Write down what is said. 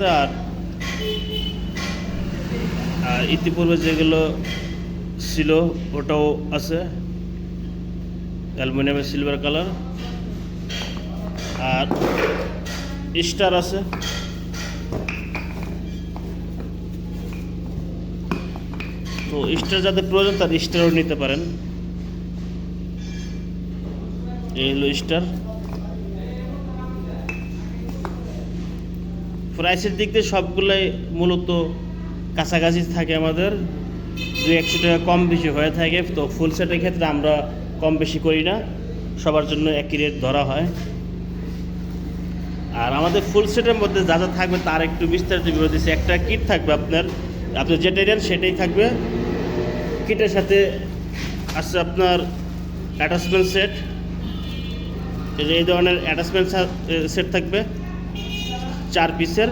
আর ইতিপূর্বে যেগুলো ছিল, ওটাও আছে। অ্যালুমিনিয়ামের সিলভার কালার আর স্টার আছে। তো স্টার যাদের প্রয়োজন, তার স্টারও নিতে পারেন। এই হলো স্টার। প্রাইসের দিক দিয়ে সবগুলোই মূলত কাছাকাছি থাকে আমাদের। দু একশো টাকা কম বেশি হয়ে থাকে। তো ফুল সেটের ক্ষেত্রে আমরা কম বেশি করি না। সবার জন্য একই রেট ধরা হয়। আর আমাদের ফুল সেটের মধ্যে যা যা থাকবে তার একটু বিস্তারিত বিবরণ দিচ্ছি। একটা কিট থাকবে আপনার। আপনি যেটা নেন সেটাই থাকবে। কিটের সাথে আছে আপনার অ্যাটাচমেন্ট সেট এই ধরনের অ্যাটাচমেন্ট সেট থাকবে। চার পিসের